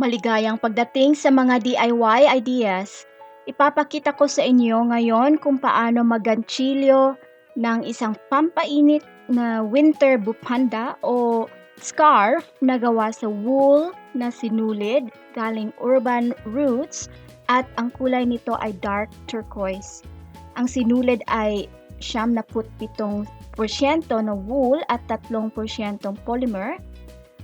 Maligayang pagdating sa mga DIY ideas. Ipapakita ko sa inyo ngayon kung paano magganchilyo ng isang pampainit na winter bupanda o scarf na gawa sa wool na sinulid galing Urban Roots at ang kulay nito ay dark turquoise. Ang sinulid ay siyam na porsyento na wool at 3% polymer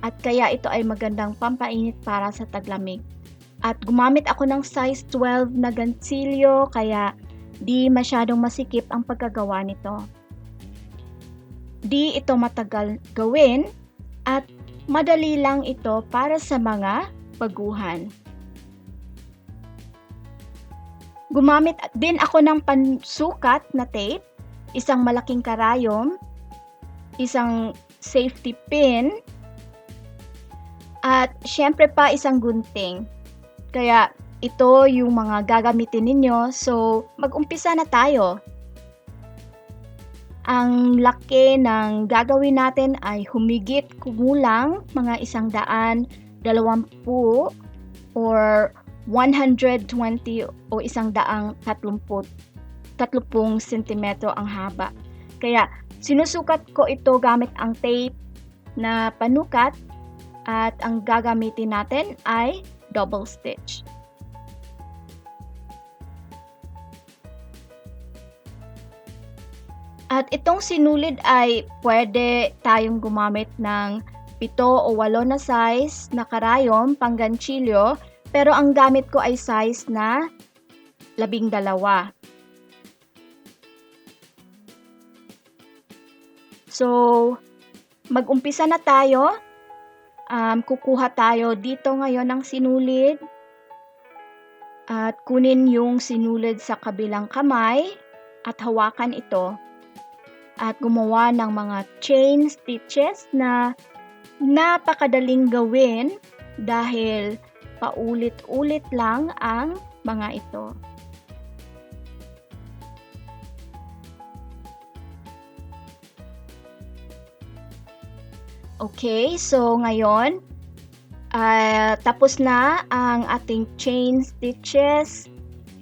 at kaya ito ay magandang pampainit para sa taglamig. At gumamit ako ng size 12 na gansilyo kaya di masyadong masikip ang pagkagawa nito. Di ito matagal gawin at madali lang ito para sa mga baguhan. Gumamit din ako ng pansukat na tape, isang malaking karayom, isang safety pin, at syempre pa isang gunting. Kaya ito yung mga gagamitin ninyo. So, mag-umpisa na tayo. Ang laki ng gagawin natin ay humigit kumulang mga isang daan, dalawampu, or 120 o isang daang 30, 30 sentimetro ang haba. Kaya, sinusukat ko ito gamit ang tape na panukat at ang gagamitin natin ay double stitch. At itong sinulid ay pwede tayong gumamit ng pito o walo na size na karayom pangganchilyo pero ang gamit ko ay size na labing dalawa. So, mag-umpisa na tayo um, kukuha tayo dito ngayon ng sinulid at kunin yung sinulid sa kabilang kamay at hawakan ito at gumawa ng mga chain stitches na napakadaling gawin dahil paulit-ulit lang ang mga ito. Okay, so ngayon, uh, tapos na ang ating chain stitches.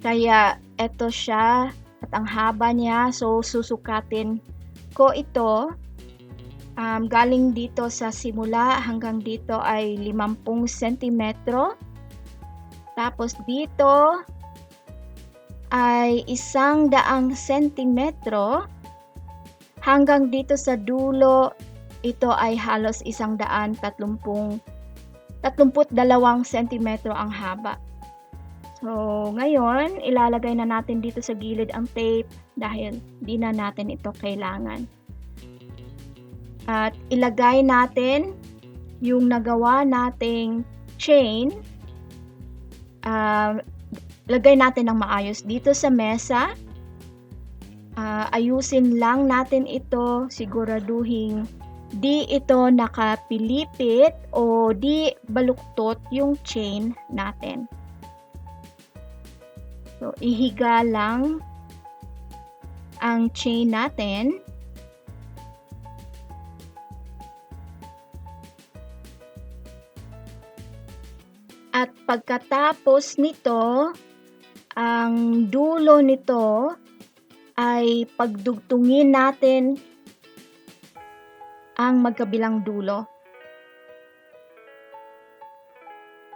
Kaya ito siya at ang haba niya. So susukatin ko ito. Um, galing dito sa simula hanggang dito ay 50 cm. Tapos dito ay isang daang sentimetro hanggang dito sa dulo ito ay halos isang daan tatlumpung tatlumput dalawang sentimetro ang haba. So, ngayon, ilalagay na natin dito sa gilid ang tape dahil di na natin ito kailangan. At ilagay natin yung nagawa nating chain. Uh, lagay natin ng maayos dito sa mesa. Uh, ayusin lang natin ito, siguraduhin di ito nakapilipit o di baluktot yung chain natin. So, ihiga lang ang chain natin. At pagkatapos nito, ang dulo nito ay pagdugtungin natin ang magkabilang dulo.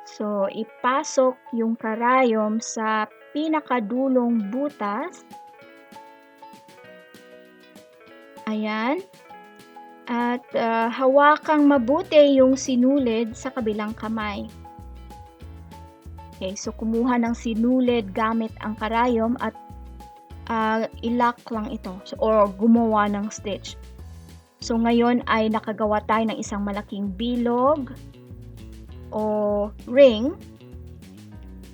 So, ipasok yung karayom sa pinakadulong butas. Ayan. At uh, hawakang mabuti yung sinulid sa kabilang kamay. Okay, so kumuha ng sinulid gamit ang karayom at uh, ilock lang ito so, or gumawa ng stitch. So ngayon ay nakagawa tayo ng isang malaking bilog o ring.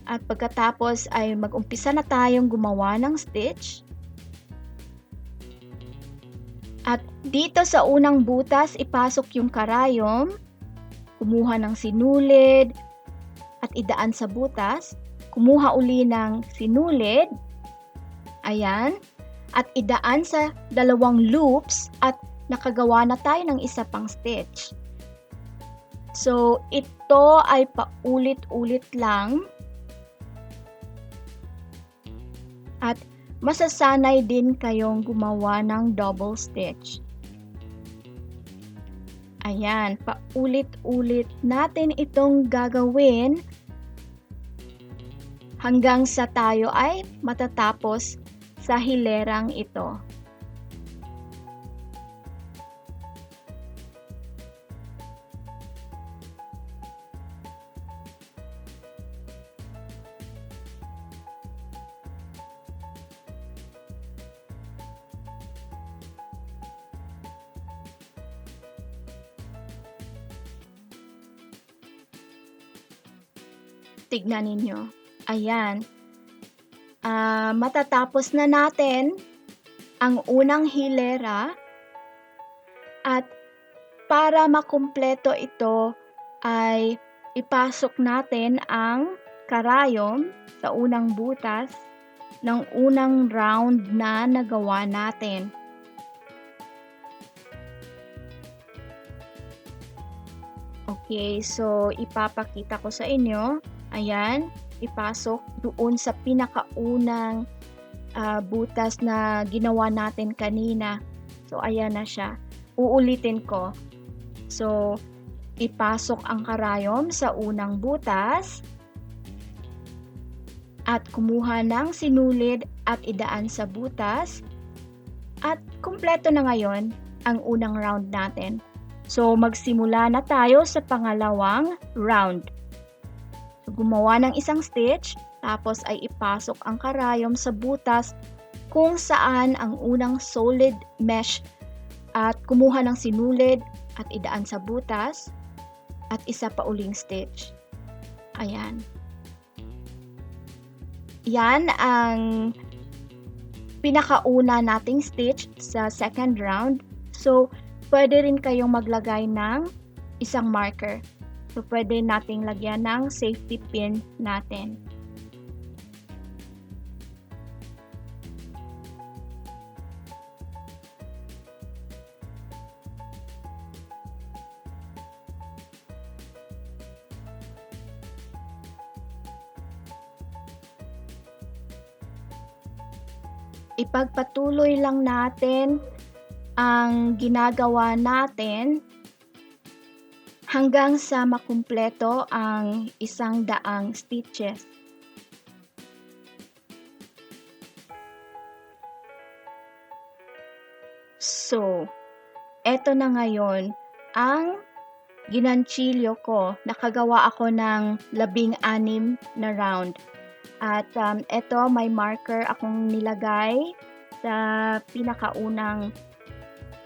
At pagkatapos ay mag-umpisa na tayong gumawa ng stitch. At dito sa unang butas, ipasok yung karayom, kumuha ng sinulid, at idaan sa butas. Kumuha uli ng sinulid, ayan, at idaan sa dalawang loops at nakagawa na tayo ng isa pang stitch. So, ito ay paulit-ulit lang. At masasanay din kayong gumawa ng double stitch. Ayan, paulit-ulit natin itong gagawin hanggang sa tayo ay matatapos sa hilerang ito. Tignan ninyo. Ayan. Ah, matatapos na natin ang unang hilera at para makumpleto ito ay ipasok natin ang karayom sa unang butas ng unang round na nagawa natin. Okay, so ipapakita ko sa inyo. Ayan, ipasok doon sa pinakaunang ah, butas na ginawa natin kanina. So, ayan na siya. Uulitin ko. So, ipasok ang karayom sa unang butas at kumuha ng sinulid at idaan sa butas at kumpleto na ngayon ang unang round natin. So, magsimula na tayo sa pangalawang round. Gumawa ng isang stitch, tapos ay ipasok ang karayom sa butas kung saan ang unang solid mesh at kumuha ng sinulid at idaan sa butas at isa pa uling stitch. Ayan. Yan ang pinakauna nating stitch sa second round. So, pwede rin kayong maglagay ng isang marker. So, pwede nating lagyan ng safety pin natin. Ipagpatuloy lang natin ang ginagawa natin hanggang sa makumpleto ang isang daang stitches. So, eto na ngayon ang ginanchilyo ko. Nakagawa ako ng labing anim na round. At um, eto may marker akong nilagay sa pinakaunang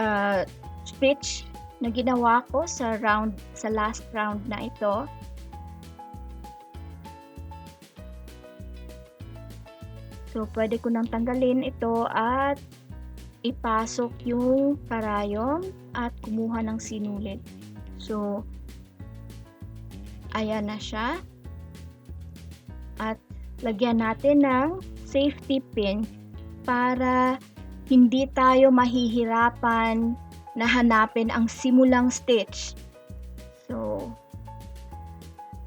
uh, stitch na ginawa ko sa round sa last round na ito. So, pwede ko nang tanggalin ito at ipasok yung karayom at kumuha ng sinulid. So, ayan na siya. At lagyan natin ng safety pin para hindi tayo mahihirapan na hanapin ang simulang stitch. So,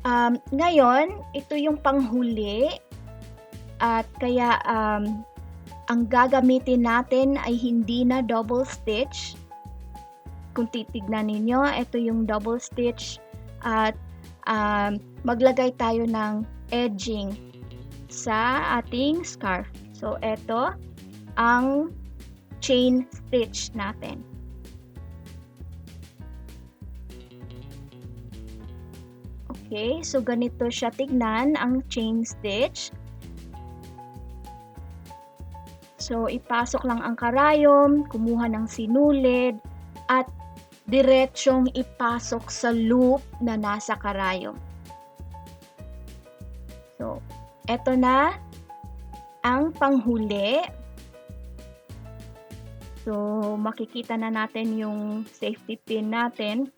um, ngayon, ito yung panghuli at kaya um, ang gagamitin natin ay hindi na double stitch. Kung titignan ninyo, ito yung double stitch at um, maglagay tayo ng edging sa ating scarf. So, ito ang chain stitch natin. Okay, so ganito siya tignan ang chain stitch. So, ipasok lang ang karayom, kumuha ng sinulid, at diretsyong ipasok sa loop na nasa karayom. So, eto na ang panghuli. So, makikita na natin yung safety pin natin.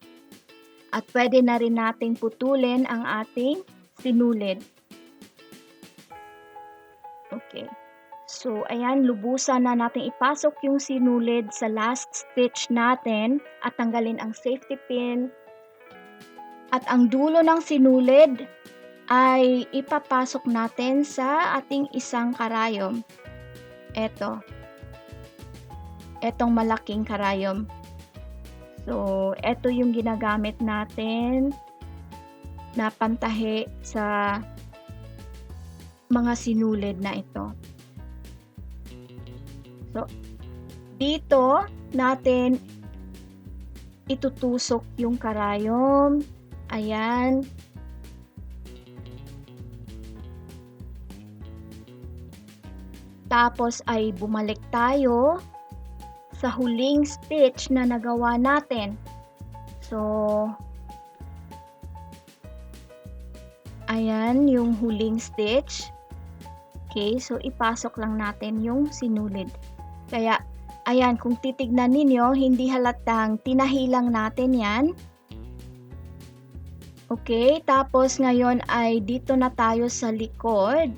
At pwede na rin nating putulin ang ating sinulid. Okay. So, ayan, lubusan na natin ipasok yung sinulid sa last stitch natin at tanggalin ang safety pin. At ang dulo ng sinulid ay ipapasok natin sa ating isang karayom. Eto. Etong malaking karayom. So, eto yung ginagamit natin na pantahi sa mga sinulid na ito. So, dito natin itutusok yung karayom. Ayan. Tapos ay bumalik tayo sa huling stitch na nagawa natin. So, ayan yung huling stitch. Okay, so ipasok lang natin yung sinulid. Kaya, ayan, kung titignan ninyo, hindi halatang tinahilang natin yan. Okay, tapos ngayon ay dito na tayo sa likod.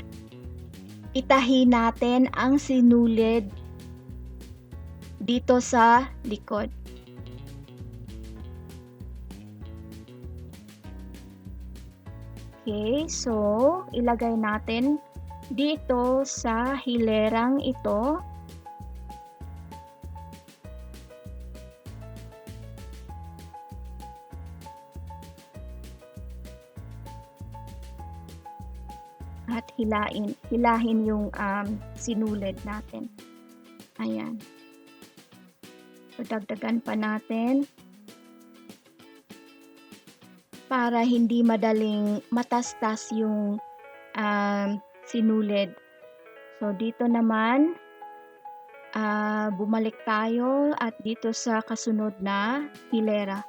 Itahi natin ang sinulid dito sa likod. Okay, so ilagay natin dito sa hilerang ito. At hilain, hilahin yung um, sinulid natin. Ayan. So, dagdagan pa natin para hindi madaling matastas yung um, sinulid. So, dito naman, ah, bumalik tayo at dito sa kasunod na hilera.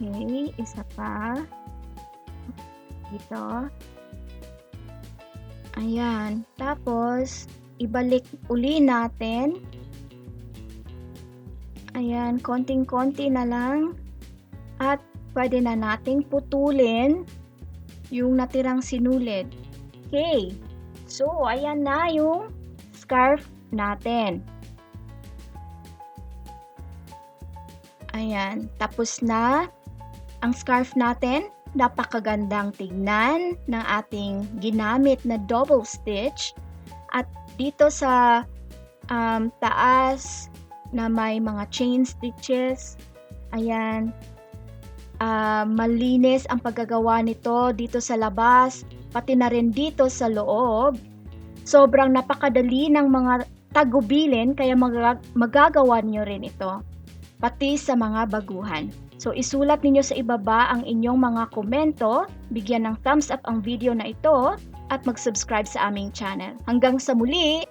Okay, isa pa. Dito. Ayan. Tapos, ibalik uli natin. Ayan, konting-konti na lang. At pwede na nating putulin yung natirang sinulid. Okay. So, ayan na yung scarf natin. Ayan. Tapos na ang scarf natin. Napakagandang tignan ng ating ginamit na double stitch. At dito sa um, taas na may mga chain stitches. Ayan. Ah, malinis ang paggagawa nito dito sa labas, pati na rin dito sa loob. Sobrang napakadali ng mga tagubilin kaya maga- magagawa niyo rin ito. Pati sa mga baguhan. So isulat ninyo sa ibaba ang inyong mga komento, bigyan ng thumbs up ang video na ito, at mag-subscribe sa aming channel. Hanggang sa muli!